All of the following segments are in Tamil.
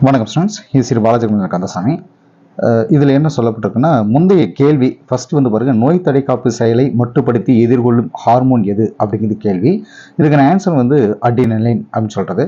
வணக்கம் ஸ்டூடெண்ட்ஸ் இது ஸ்ரீ பாலாஜி கந்தசாமி. இதில் என்ன சொல்லப்பட்டிருக்குன்னா முந்தைய கேள்வி ஃபஸ்ட்டு வந்து பாருங்க நோய் தடைக்காப்பு செயலை மட்டுப்படுத்தி எதிர்கொள்ளும் ஹார்மோன் எது அப்படிங்கிறது கேள்வி. இதுக்கான ஆன்சர் வந்து அடினலைன் அப்படின்னு சொல்கிறது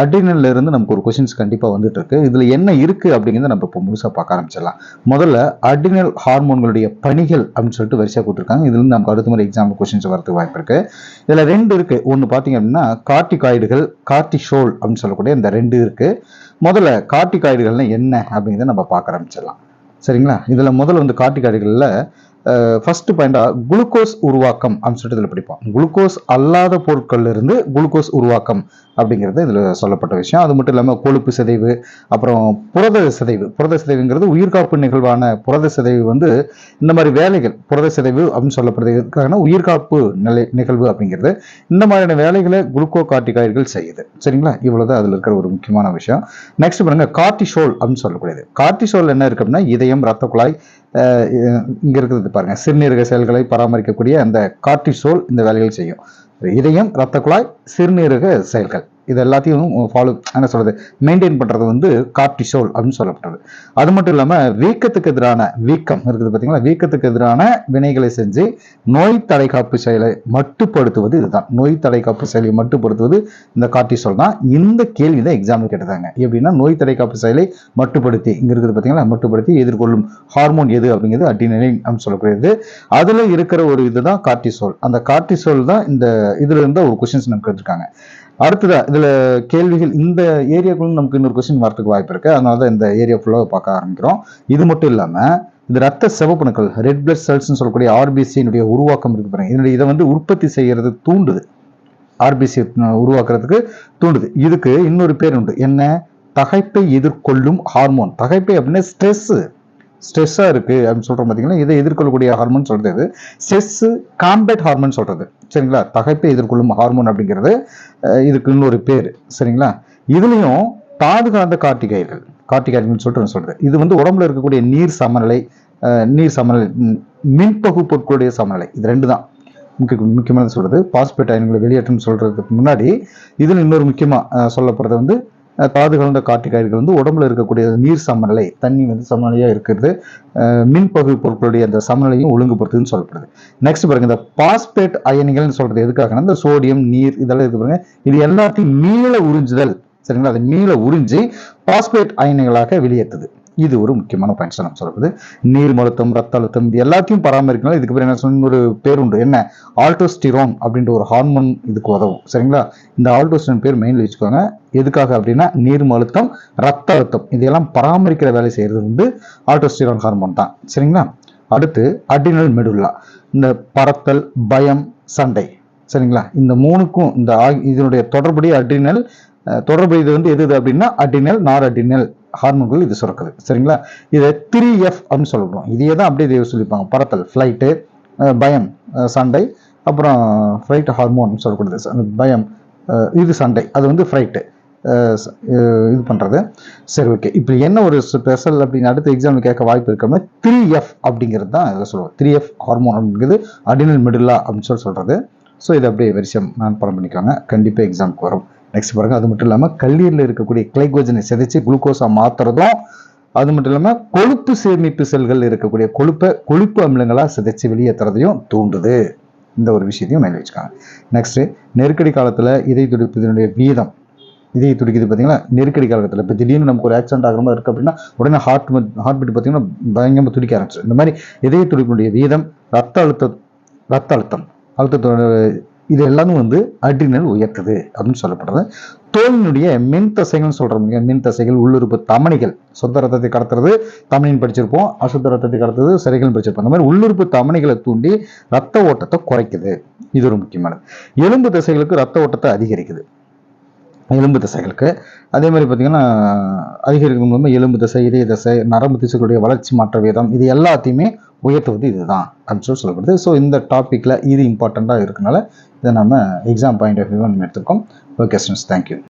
அடினல்ல இருந்து நமக்கு ஒரு கொஷின்ஸ் கண்டிப்பாக வந்துட்டு இருக்கு. இதில் என்ன இருக்குது அப்படிங்கிறத நம்ம இப்போ முழுசாக பார்க்க ஆரம்பிச்சிடலாம். முதல்ல அடினல் ஹார்மோன்களுடைய பணிகள் அப்படின்னு சொல்லிட்டு வரிசையாக கொடுத்துருக்காங்க. இதுலேருந்து நமக்கு அடுத்த முறை எக்ஸாம்பிள் கொஷின்ஸ் வரதுக்கு வாய்ப்பு இருக்குது இதில் ரெண்டு இருக்குது ஒன்று பார்த்தீங்க அப்படின்னா கார்டிகாய்டுகள் கார்டிஷோல் அப்படின்னு சொல்லக்கூடிய இந்த ரெண்டு இருக்குது முதல்ல கார்டிகாய்டுகள்னா என்ன அப்படிங்கிறத நம்ம பார்க்க ஆரம்பிச்சிடலாம். சரிங்களா? இதில் முதல்ல வந்து கார்டிகாய்டுகளில் ஃபர்ஸ்ட் பாயிண்டாக குளுக்கோஸ் உருவாக்கம் அப்படின்னு சொல்லிட்டு இதில் படிப்போம். குளுக்கோஸ் அல்லாத பொருட்கள்ல இருந்து குளுக்கோஸ் உருவாக்கம் அப்படிங்கிறது இதில் சொல்லப்பட்ட விஷயம். அது மட்டும் இல்லாமல் கொழுப்பு சிதைவு அப்புறம் புரத சிதைவு. புரத சிதைவுங்கிறது உயிர்காப்பு நிகழ்வான புரத சிதைவு வந்து இந்த மாதிரி வேலைகள் புரத சிதைவு அப்படின்னு சொல்லப்படுறதுக்கான உயிர்காப்பு நிலை நிகழ்வு அப்படிங்கிறது இந்த மாதிரியான வேலைகளை குளுக்கோ கார்டிகாய்டுகள் செய்யுது. சரிங்களா? இவ்வளோதான் அதில் இருக்கிற ஒரு முக்கியமான விஷயம். நெக்ஸ்ட் பாருங்க கார்டிசோல் அப்படின்னு சொல்லக்கூடியது. கார்டிசோல் என்ன இருக்கு அப்படின்னா இதயம் ரத்த குழாய் இங்கே இருக்கிறது பாருங்க. சிறுநீரக செயல்களை பராமரிக்கக்கூடிய அந்த கார்டிசோல் இந்த வேலைகள் செய்யும். இதயம் ரத்த குழாய் சிறுநீரக செயல்கள் இது எல்லாத்தையும் ஃபாலோ என்ன சொல்றது மெயின்டைன் பண்றது வந்து கார்டிசோல் அப்படின்னு சொல்லப்படுறது அது மட்டும் இல்லாம வீக்கத்துக்கு எதிரான வீக்கம் இருக்குது பாத்தீங்களா? வீக்கத்துக்கு எதிரான வினைகளை செஞ்சு நோய் தடைக்காப்பு செயலை மட்டுப்படுத்துவது இதுதான். நோய் தடைக்காப்பு செயலை மட்டுப்படுத்துவது இந்த கார்டிசோல் தான். இந்த கேள்வி தான் எக்ஸாம்பிள் கேட்டதாங்க. எப்படின்னா நோய் தடைக்காப்பு செயலை மட்டுப்படுத்தி இங்க இருக்குது பாத்தீங்களா? மட்டுப்படுத்தி எதிர்கொள்ளும் ஹார்மோன் எது அப்படிங்கிறது அடினலின் அப்படின்னு சொல்லக்கூடியது. அதுல இருக்கிற ஒரு இதுதான் கார்டிசோல் அந்த கார்டிசோல் தான் இந்த இதுல இருந்த ஒரு கொஸ்டின்ஸ் நமக்கு எடுத்திருக்காங்க அடுத்ததா இதுல கேள்விகள் இந்த ஏரியாக்குள்ள நமக்கு இன்னொரு கொஸ்டின் வரதுக்கு வாய்ப்பு இருக்கு. அதனால தான் இந்த ஏரியா ஃபுல்லாக பார்க்க ஆரம்பிக்கிறோம். இது மட்டும் இல்லாம இந்த ரத்த சிவப்பணுக்கள் ரெட் பிளட் செல்ஸ்னு சொல்லக்கூடிய ஆர்பிசியினுடைய உருவாக்கம் இருக்கு பாருங்க. இதனுடைய இதை வந்து உற்பத்தி செய்யறது தூண்டுது. ஆர்பிசி உருவாக்குறதுக்கு தூண்டுது. இதுக்கு இன்னொரு பேர் உண்டு. என்ன? தகைப்பை எதிர்கொள்ளும் ஹார்மோன் தகைப்பை அப்படின்னா ஸ்ட்ரெஸ் ஸ்ட்ரெஸ்ஸாக இருக்குது அப்படின்னு சொல்கிறோம் பார்த்தீங்கன்னா இதை எதிர்கொள்ளக்கூடிய ஹார்மோன் சொல்கிறது ஸ்ட்ரெஸ்ஸு காம்பேட் ஹார்மோன் சொல்கிறது சரிங்களா? தகைப்பை எதிர்கொள்ளும் ஹார்மோன் அப்படிங்கிறது இதுக்கு இன்னொரு பேர். சரிங்களா? இதுலேயும் பாதுகாந்த கார்த்திகைகள் கார்த்திகாய்கள்னு சொல்லிட்டு சொல்கிறது இது வந்து உடம்புல இருக்கக்கூடிய நீர் சமநிலை நீர் சமநிலை மின்பகு பொருட்களுடைய சமநிலை. இது ரெண்டு தான் முக்கிய முக்கியமானது சொல்கிறது பாஸ்பேட் அயன்களை வெளியேற்றம் சொல்கிறதுக்கு முன்னாடி இதில் இன்னொரு முக்கியமாக சொல்லப்படுறது வந்து தாது கலந்த கார்த்திகாய்டுகள் வந்து உடம்புல இருக்கக்கூடிய நீர் சமநிலை தண்ணி வந்து சமநிலையாக இருக்கிறது. மின்பகுதி பொருட்களுடைய அந்த சமநிலையும் ஒழுங்குபடுத்துதுன்னு சொல்லப்படுது. நெக்ஸ்ட் பாருங்க இந்த பாஸ்பேட் அயனிகள்னு சொல்றது எதுக்காகனா இந்த சோடியம் நீர் இதெல்லாம் இருக்கு பாருங்க. இது எல்லாத்தையும் மீள உறிஞ்சுதல். சரிங்களா? அதை மீள உறிஞ்சி பாஸ்பேட் அயனிகளாக வெளியேற்றுது. இது ஒரு முக்கியமான பாயிண்ட்ஸ் நம்ம சொல்றது. நீர் அழுத்தம் ரத்த அழுத்தம் இது எல்லாத்தையும் பராமரிக்கணும் இதுக்கு பேர் என்ன சொன்ன ஒரு பேர் உண்டு. என்ன? ஆல்டோஸ்டிரோன் அப்படின்ற ஒரு ஹார்மோன் இதுக்கு உதவும். சரிங்களா? இந்த ஆல்டோஸ்டிரோன் பேர் மெயின்ல வச்சுக்கோங்க. எதுக்காக அப்படின்னா நீர் அழுத்தம் ரத்த அழுத்தம். இதெல்லாம் பராமரிக்கிற வேலை செய்யறது வந்து ஆல்டோஸ்டிரோன் ஹார்மோன் தான். சரிங்களா? அடுத்து அடினல் மெடுல்லா இந்த பறத்தல் பயம் சண்டை. சரிங்களா? இந்த மூணுக்கும் இந்த ஆகி- இதனுடைய தொடர்புடைய அட்ரினல் தொடர்பு இது வந்து எது அப்படின்னா அடினல் நார் அடினல் ஹார்மோன்கள் இது சுரக்குது. சரிங்களா? இதை த்ரீ எஃப் அப்படின்னு சொல்லுறோம் இதையே தான் அப்படியே இதை சொல்லிப்பாங்க பறத்தல் ஃப்ளைட்டு பயம் சண்டை அப்புறம் ஃப்ளைட் ஹார்மோன் சொல்லக்கூடியது. பயம் இது சண்டை. அது வந்து ஃப்ளைட்டு இது பண்ணுறது சரி ஓகே இப்போ என்ன ஒரு ஸ்பெஷல் அப்படின்னு அடுத்த எக்ஸாம் கேட்க வாய்ப்பு இருக்காமல் த்ரீ எஃப் அப்படிங்கிறது தான் இதில் சொல்லுவோம். த்ரீ எஃப் ஹார்மோன் அப்படிங்கிறது அடினல் மிடில்லா அப்படின்னு சொல்லி சொல்கிறது ஸோ இதை அப்படியே வரிசையம் நான் படம் பண்ணிக்கோங்க. கண்டிப்பாக எக்ஸாமுக்கு வரும். நெக்ஸ்ட் பாருங்கள் அது மட்டும் இல்லாமல் கல்லீரில் இருக்கக்கூடிய கிளைகோஜனை சிதைச்சு குளுக்கோஸாக மாற்றுறதும் அது மட்டும் இல்லாமல் கொழுப்பு சேமிப்பு செல்கள் இருக்கக்கூடிய கொழுப்பை கொழுப்பு அமிலங்களாக சிதைச்சு வெளியேற்றுறதையும் தூண்டுது. இந்த ஒரு விஷயத்தையும் மேலே வச்சுக்காங்க. நெக்ஸ்ட் நெருக்கடி காலத்தில் இதய துடிப்பதனுடைய வீதம். இதய துடிக்குது பார்த்தீங்களா நெருக்கடி காலத்தில் இப்போ திடீர்னு நமக்கு ஒரு ஆக்சிடென்ட் ஆகிற மாதிரி இருக்குது அப்படின்னா உடனே ஹார்ட் ஹார்ட் பீட் பார்த்தீங்கன்னா பயங்கரமாக துடிக்க ஆரம்பிச்சிடும் இந்த மாதிரி இதய துடிப்பினுடைய வீதம் ரத்த அழுத்தம் ரத்த அழுத்தம் அழுத்தத்தோட இது எல்லாமே வந்து அட்ரினல் உயர்த்துது அப்படின்னு சொல்லப்படுறது. தோலினுடைய மின் தசைகள்னு முடியும் மின் தசைகள் உள்ளுறுப்பு தமனிகள் சொந்த ரத்தத்தை கடத்துறது தமனின்னு படிச்சிருப்போம். அசுத்த ரத்தத்தை கடத்துறது சிறைகள் படிச்சிருப்போம். அந்த மாதிரி உள்ளுறுப்பு தமனிகளை தூண்டி ரத்த ஓட்டத்தை குறைக்குது. இது ஒரு முக்கியமானது. எலும்பு தசைகளுக்கு ரத்த ஓட்டத்தை அதிகரிக்குது. எலும்பு தசைகளுக்கு. அதே மாதிரி பார்த்தீங்கன்னா அதிகரிக்கும் மூலமாக எலும்பு தசை இதய தசை நரம்பு திசைகளுடைய வளர்ச்சி மாற்ற வீதம் இது எல்லாத்தையுமே உயர்த்துவது இதுதான் அப்படின்னு சொல்லி சொல்லப்படுது. ஸோ இந்த டாப்பிக்கில் இது இம்பார்ட்டண்ட்டாக இருக்கனால இதை நம்ம எக்ஸாம் பாயிண்ட் ஆஃப் வியூ நம்ம எடுத்துருக்கோம். Okay students thank you